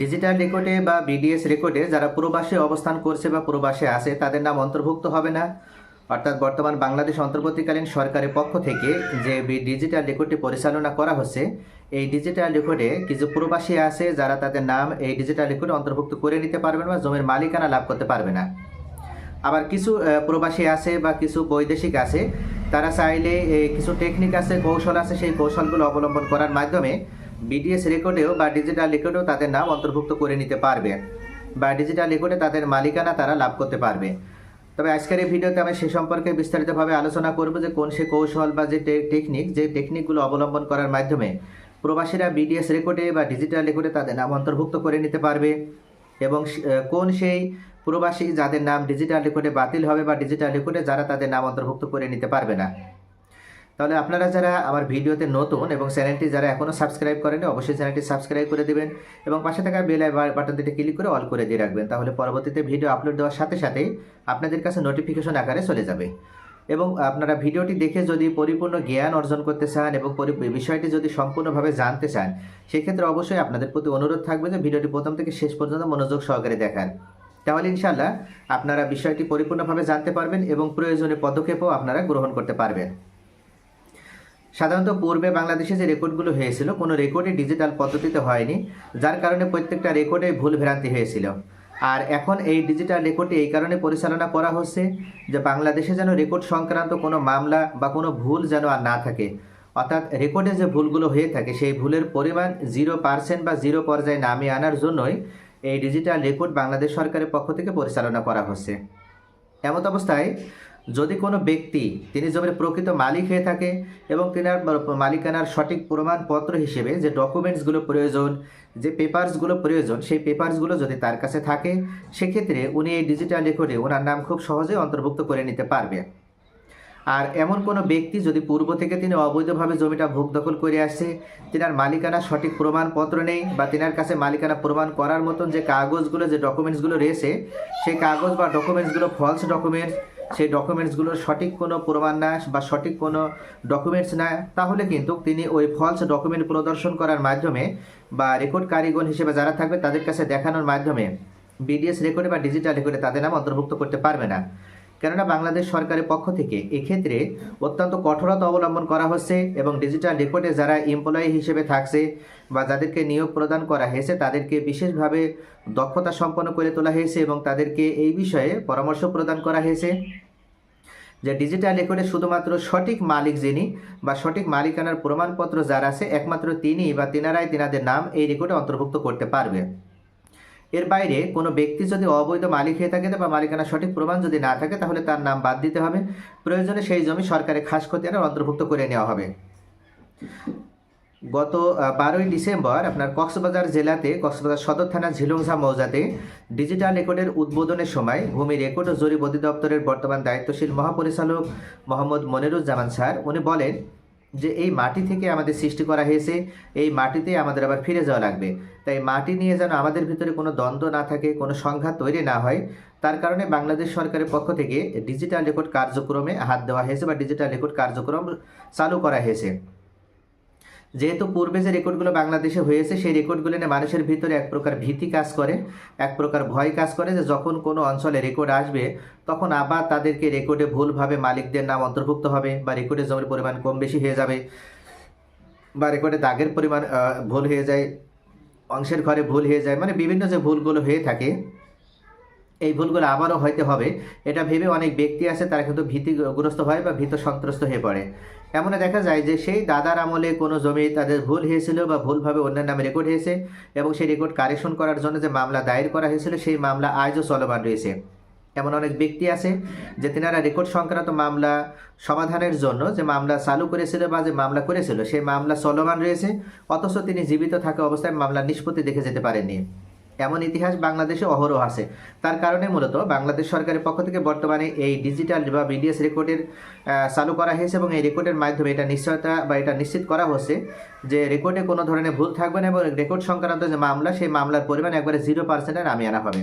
Digital রেকর্ডে বা BDS রেকর্ডে যারা প্রবাসে অবস্থান করছে বা প্রবাসে আছে, তাদের নাম অন্তর্ভুক্ত হবে না। অর্থাৎ বর্তমান বাংলাদেশ অন্তর্বর্তীকালীন সরকারের পক্ষ থেকে যে ডিজিটাল রেকর্ডটি পরিচালনা করা হচ্ছে, এই ডিজিটাল রেকর্ডে কিছু প্রবাসী আছে যারা তাদের নাম এই ডিজিটাল রেকর্ডে অন্তর্ভুক্ত করে নিতে পারবেন বা জমির মালিকানা লাভ করতে পারবে না। আবার কিছু প্রবাসী আছে বা কিছু বৈদেশিক আছে, তারা চাইলে কিছু টেকনিক আছে, কৌশল আছে, সেই কৌশলগুলো অবলম্বন করার মাধ্যমে বিডিএস রেকর্ডেও বা ডিজিটাল রেকর্ডেও তাদের নাম অন্তর্ভুক্ত করে নিতে পারবে। বা ডিজিটাল রেকর্ডে তাদের মালিকানা তারা লাভ করতে পারবে। তবে আজকের এই ভিডিওতে আমি সে সম্পর্কে বিস্তারিতভাবে আলোচনা করব যে কোন সে কৌশল বা যে টেকনিক যে টেকনিকগুলো অবলম্বন করার মাধ্যমে প্রবাসীরা বিডিএস রেকর্ডে বা ডিজিটাল রেকর্ডে তাদের নাম অন্তর্ভুক্ত করে নিতে পারবে এবং কোন সেই প্রবাসী যাদের নাম ডিজিটাল রেকর্ডে বাতিল হবে বা ডিজিটাল রেকর্ডে যারা তাদের নাম অন্তর্ভুক্ত করে নিতে পারবে না। তাহলে আপনারা যারা আমার ভিডিওতে নতুন এবং চ্যানেলটি যারা এখনও সাবস্ক্রাইব করেনি অবশ্যই চ্যানেলটি সাবস্ক্রাইব করে দেবেন এবং পাশে থাকা বেল বাটনটিতে ক্লিক করে অল করে দিয়ে রাখবেন। তাহলে পরবর্তীতে ভিডিও আপলোড দেওয়ার সাথে সাথেই আপনাদের কাছে নোটিফিকেশন আকারে চলে যাবে। এবং আপনারা ভিডিওটি দেখে যদি পরিপূর্ণ জ্ঞান অর্জন করতে চান এবং বিষয়টি যদি সম্পূর্ণভাবে জানতে চান, সেক্ষেত্রে অবশ্যই আপনাদের প্রতি অনুরোধ থাকবে যে ভিডিওটি প্রথম থেকে শেষ পর্যন্ত মনোযোগ সহকারে দেখান তাহলে ইনশাল্লাহ আপনারা বিষয়টি পরিপূর্ণভাবে জানতে পারবেন এবং প্রয়োজনীয় পদক্ষেপও আপনারা গ্রহণ করতে পারবেন। সাধারণত পূর্বে বাংলাদেশে যে রেকর্ডগুলো হয়েছিল, কোনো রেকর্ডে ডিজিটাল পদ্ধতিতে হয়নি, যার কারণে প্রত্যেকটা রেকর্ডে ভুল ভ্রান্তি হয়েছিল। আর এখন এই ডিজিটাল রেকর্ডটি এই কারণে পরিচালনা করা হচ্ছে যে বাংলাদেশে যেন রেকর্ড সংক্রান্ত কোনো মামলা বা কোনো ভুল যেন আর না থাকে। অর্থাৎ রেকর্ডে যে ভুলগুলো হয়ে থাকে, সেই ভুলের পরিমাণ জিরো পার্সেন্ট বা জিরো পর্যায়ে নামিয়ে আনার জন্যই এই ডিজিটাল রেকর্ড বাংলাদেশ সরকারের পক্ষ থেকে পরিচালনা করা হচ্ছে। এমত অবস্থায় যদি কোনো ব্যক্তি তিনি জমির প্রকৃত মালিক হয়ে থাকে এবং তিনার মালিকানার সঠিক প্রমাণপত্র হিসেবে যে ডকুমেন্টসগুলো প্রয়োজন, যে পেপারসগুলো প্রয়োজন, সেই পেপারসগুলো যদি তার কাছে থাকে, সেক্ষেত্রে উনি এই ডিজিটাল রেকর্ডে ওনার নাম খুব সহজে অন্তর্ভুক্ত করে নিতে পারবে। আর এমন কোনো ব্যক্তি যদি পূর্ব থেকে তিনি অবৈধভাবে জমিটা ভোগ দখল করে আসছে, তিনার মালিকানা সঠিক প্রমাণপত্র নেই বা তিনার কাছে মালিকানা প্রমাণ করার মতন যে কাগজগুলো, যে ডকুমেন্টসগুলো রয়েছে, সেই কাগজ বা ডকুমেন্টসগুলো ফলস ডকুমেন্টস সেই ডকুমেন্টসগুলোর সঠিক কোনো প্রমাণ না বা সঠিক কোনো ডকুমেন্টস না, তাহলে কিন্তু তিনি ওই ফলস ডকুমেন্ট প্রদর্শন করার মাধ্যমে বা রেকর্ড কারিগর হিসেবে যারা থাকবে তাদের কাছে দেখানোর মাধ্যমে বিডিএস রেকর্ডে বা ডিজিটাল রেকর্ডে তাদের নাম অন্তর্ভুক্ত করতে পারবে না। কেননা বাংলাদেশ সরকারের পক্ষ থেকে এক্ষেত্রে অত্যন্ত কঠোরতা অবলম্বন করা হচ্ছে এবং ডিজিটাল রেকর্ডে যারা এমপ্লয়ি হিসেবে থাকছে বা যাদেরকে নিয়োগ প্রদান করা হয়েছে, তাদেরকে বিশেষভাবে দক্ষতা সম্পন্ন করে তোলা হয়েছে এবং তাদেরকে এই বিষয়ে পরামর্শ প্রদান করা হয়েছে যে ডিজিটাল রেকর্ডে শুধুমাত্র সঠিক মালিক যিনি বা সঠিক মালিকানার প্রমাণপত্র যার আছে, একমাত্র তিনি বা তিনারাই তিনাদের নাম এই রেকর্ডে অন্তর্ভুক্ত করতে পারবে। এর বাইরে কোনো ব্যক্তি যদি অবৈধ মালিক হয়ে থাকে বা মালিকানার সঠিক প্রমাণ যদি না থাকে, তাহলে তার নাম বাদ দিতে হবে। প্রয়োজনে সেই জমি সরকারের খাস খতিয়ানের অন্তর্ভুক্ত করে নেওয়া হবে। গত বারোই ডিসেম্বর আপনার কক্সবাজার জেলাতে, কক্সবাজার সদর থানা ঝিলংঝা মৌজাতে ডিজিটাল রেকর্ডের উদ্বোধনের সময় ভূমি রেকর্ড ও জরিপ অধিদপ্তরের বর্তমান দায়িত্বশীল মহাপরিচালক মোহাম্মদ মনিরুজ্জামান স্যার, উনি বলেন যে এই মাটি থেকে আমাদের সৃষ্টি করা হয়েছে, এই মাটিতে আমাদের আবার ফিরে যাওয়া লাগবে। তাই মাটি নিয়ে যেন আমাদের ভিতরে কোনো দ্বন্দ্ব না থাকে, কোনো সংঘাত তৈরি না হয়, তার কারণে বাংলাদেশ সরকারের পক্ষ থেকে ডিজিটাল রেকর্ড কার্যক্রমে হাত দেওয়া হয়েছে বা ডিজিটাল রেকর্ড কার্যক্রম চালু করা হয়েছে। যেহেতু পূর্বে যে রেকর্ডগুলো বাংলাদেশে হয়েছে, সেই রেকর্ডগুলো নিয়ে মানুষের ভিতরে এক প্রকার ভীতি কাজ করে, এক প্রকার ভয় কাজ করে যে যখন কোনো অঞ্চলে রেকর্ড আসবে, তখন আবার তাদেরকে রেকর্ডে ভুলভাবে মালিকদের নাম অন্তর্ভুক্ত হবে বা রেকর্ডে জমির পরিমাণ কম বেশি হয়ে যাবে বা রেকর্ডে দাগের পরিমাণ ভুল হয়ে যায়, অংশের ঘরে ভুল হয়ে যায় মানে বিভিন্ন যে ভুলগুলো হয়ে থাকে, এই ভুলগুলো আবারও হয়তো হবে। এটা ভেবে অনেক ব্যক্তি আছে, তারা কিন্তু ভীতিগ্রস্ত হয় বা ভীত সন্ত্রস্ত হয়ে পড়ে। এমনে দেখা যায় যে সেই দাদার আমলে কোনো জমি তাদের ভুল হয়েছিল বা ভুলভাবে অন্যের নামে রেকর্ড হয়েছে এবং সেই রেকর্ড কারেকশন করার জন্য যে মামলা দায়ের করা হয়েছিল, সেই মামলা আজও চলমান রয়েছে। এমন অনেক ব্যক্তি আছে যে তেনারা রেকর্ড সংক্রান্ত মামলা সমাধানের জন্য যে মামলা চালু করেছিল বা যে মামলা করেছিল, সেই মামলা চলমান রয়েছে, অথচ তিনি জীবিত থাকা অবস্থায় মামলা নিষ্পত্তি দেখে যেতে পারেননি। এমন ইতিহাস বাংলাদেশে অহরহ আছে। তার কারণে মূলত বাংলাদেশ সরকারের পক্ষ থেকে বর্তমানে এই ডিজিটাল বা বিডিএস রেকর্ডের চালু করা হয়েছে এবং এই রেকর্ডের মাধ্যমে এটা নিশ্চয়তা বা এটা নিশ্চিত করা হচ্ছে যে রেকর্ডে কোনো ধরনের ভুল থাকবে না এবং রেকর্ড সংক্রান্ত যে মামলা, সেই মামলার পরিমাণ একবারে জিরো পার্সেন্টে নামিয়ে আনা হবে।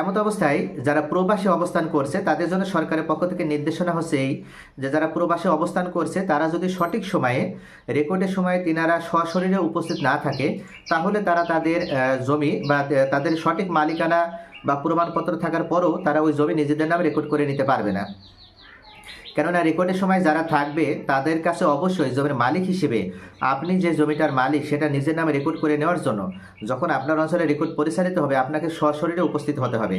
এমত অবস্থায় যারা প্রবাসী অবস্থান করছে, তাদের জন্য সরকারের পক্ষ থেকে নির্দেশনা হচ্ছে এই যে যারা প্রবাসে অবস্থান করছে, তারা যদি সঠিক সময়ে, রেকর্ডের সময়ে তিনারা সশরীরে উপস্থিত না থাকে, তাহলে তারা তাদের জমি বা তাদের সঠিক মালিকানা বা প্রমাণপত্র থাকার পরও তারা ওই জমি নিজেদের নামে রেকর্ড করে নিতে পারবে না। কেননা রেকর্ডের সময় যারা থাকবে, তাদের কাছে অবশ্যই জমির মালিক হিসেবে আপনি যে জমিটার মালিক, সেটা নিজের নামে রেকর্ড করে নেওয়ার জন্য যখন আপনার অঞ্চলে রেকর্ড পরিচালিত হবে, আপনাকে সশরীরে উপস্থিত হতে হবে।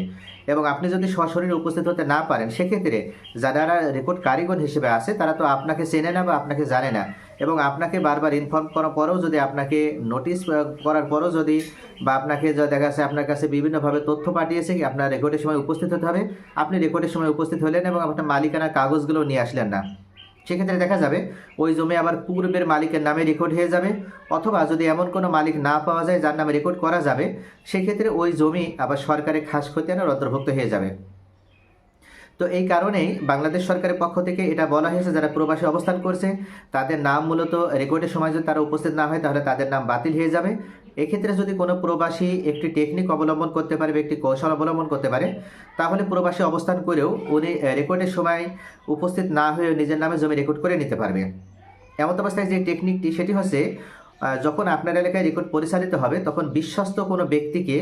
এবং আপনি যদি সশরীরে উপস্থিত হতে না পারেন, সেক্ষেত্রে যারা রেকর্ড কারিগর হিসেবে আছে, তারা তো আপনাকে চেনে না বা আপনাকে জানে না। এবং আপনাকে বারবার ইনফর্ম করার পরেও যদি আপনাকে নোটিশ করার পরেও যদি বা আপনাকে যা দেখা যাচ্ছে আপনার কাছে বিভিন্নভাবে তথ্য পাঠিয়েছে কি আপনার রেকর্ডের সময় উপস্থিত হতে হবে। আপনি রেকর্ডের সময় উপস্থিত হলেন এবং আপনার মালিকানার কাগজগুলো নিয়ে আসলেন না। সেক্ষেত্রে দেখা যাবে ওই জমি আবার পূর্বের মালিকের নামে রেকর্ড হয়ে যাবে অথবা যদি এমন কোনো মালিক না পাওয়া যায়, যার নামে রেকর্ড করা যাবে, সেক্ষেত্রে ওই জমি আবার সরকারের খাস খতিয়ানের অন্তর্ভুক্ত হয়ে যাবে। তো এই কারণেই বাংলাদেশ সরকারের পক্ষ থেকে এটা বলা হয়েছে, যারা প্রবাসী অবস্থান করছে, তাদের নাম মূলত রেকর্ডের সময় যদি তারা উপস্থিত না হয়, তাহলে তাদের নাম বাতিল হয়ে যাবে। এক্ষেত্রে যদি কোনো প্রবাসী একটি টেকনিক অবলম্বন করতে পারে একটি কৌশল অবলম্বন করতে পারে, তাহলে প্রবাসী অবস্থান করেও উনি রেকর্ডের সময় উপস্থিত না হয়ে নিজের নামে জমি রেকর্ড করে নিতে পারবে। এমন অবস্থায় যে টেকনিকটি সেটি হচ্ছে যখন আপনার এলাকায় রেকর্ড পরিচালিত হবে, তখন বিশ্বস্ত কোনো ব্যক্তিকে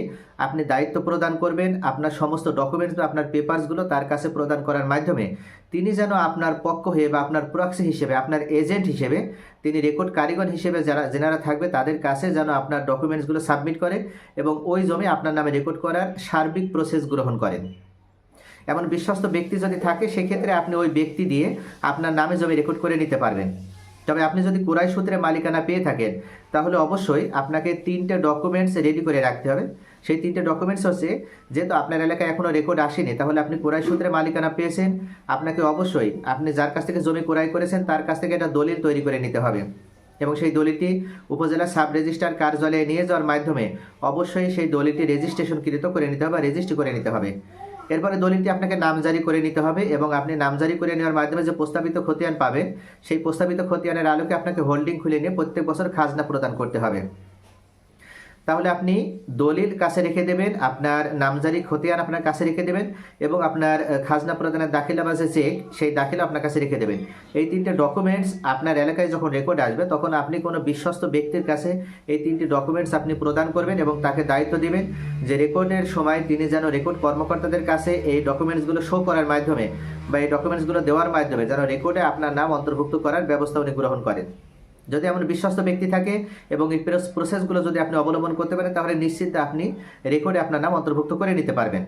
আপনি দায়িত্ব প্রদান করবেন, আপনার সমস্ত ডকুমেন্টস বা আপনার পেপারসগুলো তার কাছে প্রদান করার মাধ্যমে। তিনি যেন আপনার পক্ষ হয়ে বা আপনার প্রক্সি হিসেবে, আপনার এজেন্ট হিসেবে, তিনি রেকর্ড কারিগর হিসেবে যারা, যেনারা থাকবে, তাদের কাছে যেন আপনার ডকুমেন্টসগুলো সাবমিট করে এবং ওই জমি আপনার নামে রেকর্ড করার সার্বিক প্রসেস গ্রহণ করেন। এমন বিশ্বস্ত ব্যক্তি যদি থাকে, সেক্ষেত্রে আপনি ওই ব্যক্তি দিয়ে আপনার নামে জমি রেকর্ড করে নিতে পারবেন। তবে আপনি যদি কোরাই সূত্রে মালিকানা পেয়ে থাকেন, তাহলে অবশ্যই আপনাকে তিনটে ডকুমেন্টস রেডি করে রাখতে হবে। সেই তিনটে ডকুমেন্টস হচ্ছে, যেহেতু আপনার এলাকায় এখনও রেকর্ড আসেনি, তাহলে আপনি কোরাই সূত্রে মালিকানা পেয়েছেন। আপনাকে অবশ্যই, আপনি যার কাছ থেকে জমি ক্রয় করেছেন, তার কাছ থেকে একটা দলিল তৈরি করে নিতে হবে। এবং সেই দলিলটি উপজেলা সাব রেজিস্ট্রার কার্যালয়ে নিয়ে যাওয়ার মাধ্যমে অবশ্যই সেই দলিলটি রেজিস্ট্রেশনকৃত করে নিতে হবে বা রেজিস্ট্রি করে নিতে হবে। এরপরে দলিলটি আপনাকে নামজারি করে নিতে হবে এবং আপনি নামজারি করে নেওয়ার মাধ্যমে যে প্রস্তাবিত খতিয়ান পাবেন, সেই প্রস্তাবিত খতিয়ানের আলোকে আপনাকে হোল্ডিং খুলে নিয়ে প্রত্যেক বছর খাজনা প্রদান করতে হবে। তাহলে আপনি দলিল কাছে রেখে দেবেন, আপনার নামজারি খতিয়ান আপনার কাছে রেখে দেবেন এবং আপনার খাজনা প্রদানের দাখিলা বা যে চেক, সেই দাখিলা আপনার কাছে রেখে দেবেন। এই তিনটে ডকুমেন্টস আপনার এলাকায় যখন রেকর্ড আসবে, তখন আপনি কোনো বিশ্বস্ত ব্যক্তির কাছে এই তিনটি ডকুমেন্টস আপনি প্রদান করবেন এবং তাকে দায়িত্ব দিবেন যে রেকর্ডের সময় তিনি যেন রেকর্ড কর্মকর্তাদের কাছে এই ডকুমেন্টসগুলো শো করার মাধ্যমে বা এই ডকুমেন্টসগুলো দেওয়ার মাধ্যমে যেন রেকর্ডে আপনার নাম অন্তর্ভুক্ত করার ব্যবস্থা উনি গ্রহণ করেন। যদি এমন বিশ্বস্ত ব্যক্তি থাকে এবং এই প্রস- প্রসেসগুলো যদি আপনি অবলম্বন করতে পারেন, তাহলে নিশ্চিত আপনি রেকর্ডে আপনার নাম অন্তর্ভুক্ত করে নিতে পারবেন।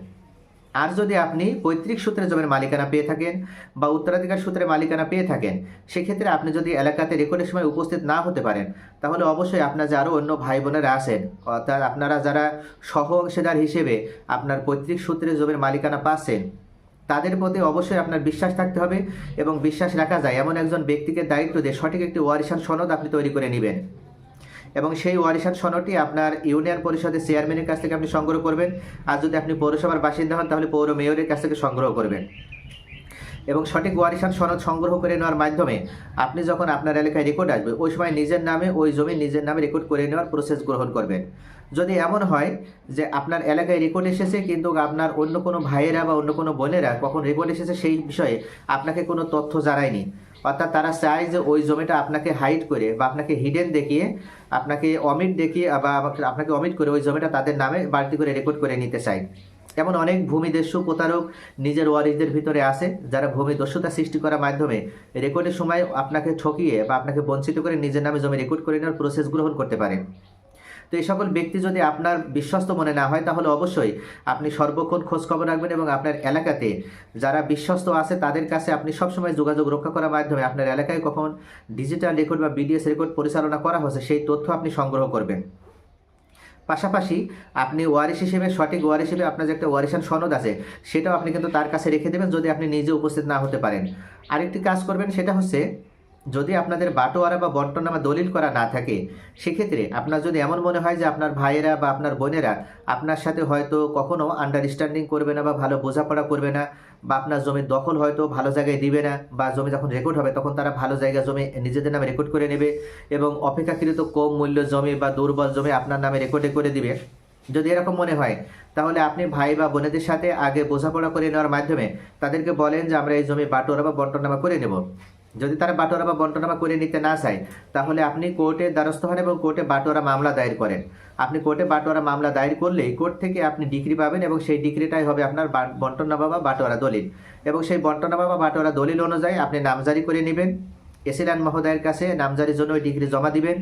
আর যদি আপনি পৈতৃক সূত্রে জমির মালিকানা পেয়ে থাকেন বা উত্তরাধিকার সূত্রে মালিকানা পেয়ে থাকেন, সেক্ষেত্রে আপনি যদি এলাকাতে রেকর্ডের সময় উপস্থিত না হতে পারেন, তাহলে অবশ্যই আপনার যে আরও অন্য ভাই বোনেরা আছেন, অর্থাৎ আপনারা যারা সহ অংশীদার হিসেবে আপনার পৈতৃক সূত্রে জমির মালিকানা পাচ্ছেন তাদের প্রতি অবশ্যই আপনার বিশ্বাস থাকতে হবে এবং বিশ্বাস রাখা যায়। এমন একজন ব্যক্তিকে দায়িত্ব দিয়ে সঠিক একটি ওয়ারিশান সনদ আপনি তৈরি করে নেবেন। এবং সেই ওয়ারিশান সনদটি আপনার ইউনিয়ন পরিষদের চেয়ারম্যানের কাছ থেকে আপনি সংগ্রহ করবেন। আর যদি আপনি পৌরসভার বাসিন্দা হন, তাহলে পৌর মেয়রের কাছ থেকে সংগ্রহ করবেন। এবং সঠিক ওয়ারিশান সনদ সংগ্রহ করে নেওয়ার মাধ্যমে আপনি যখন আপনার এলাকায় রেকর্ড আসবে, ওই সময় নিজের নামে, ওই জমি নিজের নামে রেকর্ড করে নেওয়ার প্রসেস গ্রহণ করবেন। যদি এমন হয় যে আপনার এলাকায় রেকর্ড এসেছে, কিন্তু আপনার অন্য কোনো ভাইয়েরা বা অন্য কোনো বোনেরা কখন রেকর্ড এসেছে সেই বিষয়ে আপনাকে কোনো তথ্য জানায়নি, অর্থাৎ তারা চায় যে ওই জমিটা আপনাকে হাইড করে বা আপনাকে হিডেন দেখিয়ে, আপনাকে অমিট দেখিয়ে বা আপনাকে অমিট করে ওই জমিটা তাদের নামে বাড়তি করে রেকর্ড করে নিতে চায়। এমন অনেক ভূমিদস্যু প্রতারক নিজের ওয়ারিসদের ভিতরে আছে, যারা ভূমি দস্যুতা সৃষ্টি করার মাধ্যমে রেকর্ডের সময় আপনাকে ঠকিয়ে বা আপনাকে বঞ্চিত করে নিজের নামে জমি রেকর্ড করে নেওয়ার প্রসেস গ্রহণ করতে পারে। তো এই সকল ব্যক্তি যদি আপনার বিশ্বস্ত মনে না হয়, তাহলে অবশ্যই আপনি সর্বক্ষণ খোঁজ খবর রাখবেন এবং আপনার এলাকাতে যারা বিশ্বস্ত আছে, তাদের কাছে আপনি সবসময় যোগাযোগ রক্ষা করার মাধ্যমে আপনার এলাকায় কখন ডিজিটাল রেকর্ড বা বিডিএস রেকর্ড পরিচালনা করা হচ্ছে, সেই তথ্য আপনি সংগ্রহ করবেন। পাশাপাশি আপনি ওয়ারিশ হিসেবে, সঠিক ওয়ারিশ হিসেবে আপনার যে একটা ওয়ারিশান সনদ আছে, সেটাও আপনি কিন্তু তার কাছে রেখে দেবেন যদি আপনি নিজে উপস্থিত না হতে পারেন। আরেকটি কাজ করবেন, সেটা হচ্ছে যদি আপনাদের বাটোয়ারা বা বন্টনামা দলিল করা না থাকে, সেক্ষেত্রে আপনার যদি এমন মনে হয় যে আপনার ভাইয়েরা বা আপনার বোনেরা আপনার সাথে হয়তো কখনো আন্ডারস্ট্যান্ডিং করবে না বা ভালো বোঝাপড়া করবে না বা আপনার জমির দখল হয়তো ভালো জায়গায় দিবে না বা জমি যখন রেকর্ড হবে, তখন তারা ভালো জায়গা জমি নিজেদের নামে রেকর্ড করে নেবে এবং অপেক্ষাকৃত কম মূল্য জমি বা দুর্বল জমি আপনার নামে রেকর্ডে করে দিবে। যদি এরকম মনে হয়, তাহলে আপনি ভাই বা বোনেদের সাথে আগে বোঝাপড়া করে নেওয়ার মাধ্যমে তাদেরকে বলেন যে আমরা এই জমি বাটোয়ারা বা বন্টনামা করে নেব। যদি তারা বাটোয়ারা বা বন্টনামা করে নিতে না চায়, তাহলে আপনি কোর্টে দ্বারস্থ হন এবং কোর্টে বাটোয়ারা মামলা দায়ের করেন। আপনি কোর্টে বাটোয়ারা মামলা দায়ের করলেই কোর্ট থেকে আপনি ডিগ্রি পাবেন এবং সেই ডিগ্রিটাই হবে আপনার বন্টনামা বা বাটোয়ারা দলিল। এবং সেই বন্টনামা বা বাটোয়ারা দলিল অনুযায়ী আপনি নামজারি করে নেবেন। এসিডান মহোদয়ের কাছে নামজারির জন্য ওই ডিগ্রি জমা দিবেন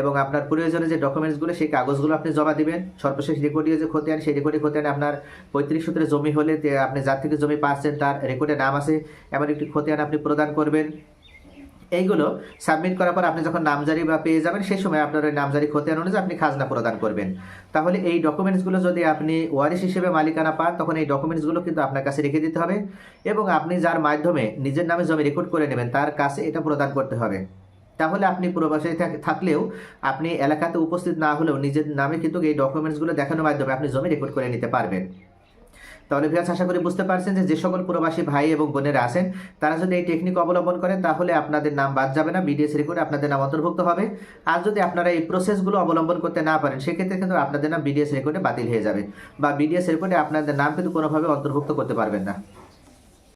এবং আপনার প্রয়োজনে যে ডকুমেন্টসগুলো, সেই কাগজগুলো আপনি জমা দিবেন। সর্বশেষ রেকর্ডে যে খতিয়ান, সেই রেকর্ডে খতিয়ান আপনার পঁয়ত্রিশ সূত্রে জমি হলে আপনি যার থেকে জমি পাচ্ছেন তার রেকর্ডে নাম আছে। এমন একটি খতিয়ান আপনি প্রদান করবেন। এইগুলো সাবমিট করার পর আপনি যখন নামজারি বা পেয়ে যাবেন, সেই সময় আপনার ওই নামজারি খতিয়ান অনুযায়ী আপনি খাজনা প্রদান করবেন। তাহলে এই ডকুমেন্টসগুলো যদি আপনি ওয়ারিশ হিসেবে মালিকানা পান, তখন এই ডকুমেন্টসগুলো কিন্তু আপনার কাছে রেখে দিতে হবে এবং আপনি যার মাধ্যমে নিজের নামে জমি রেকর্ড করে নেবেন, তার কাছে এটা প্রদান করতে হবে। তাহলে আপনি প্রবাসে থাকলেও আপনি এলাকাতে উপস্থিত না হলেও নিজের নামে কিন্তু এই ডকুমেন্টসগুলো দেখানোর মাধ্যমে আপনি জমি রেকর্ড করে নিতে পারবেন। তাহলে ভিয়াস আশা করি বুঝতে পারছেন যে যে সকল প্রবাসী ভাই এবং বোনেরা আছেন, তারা যদি এই টেকনিক অবলম্বন করেন তাহলে আপনাদের নাম বাদ যাবে না বিডিএস রেকর্ডে আপনাদের নাম অন্তর্ভুক্ত হবে। আর যদি আপনারা এই প্রসেসগুলো অবলম্বন করতে না পারেন, সেক্ষেত্রে কিন্তু আপনাদের নাম বিডিএস রেকর্ডে বাতিল হয়ে যাবে, বা বিডিএস রেকর্ডে আপনাদের নাম কিন্তু কোনোভাবে অন্তর্ভুক্ত করতে পারবেন না।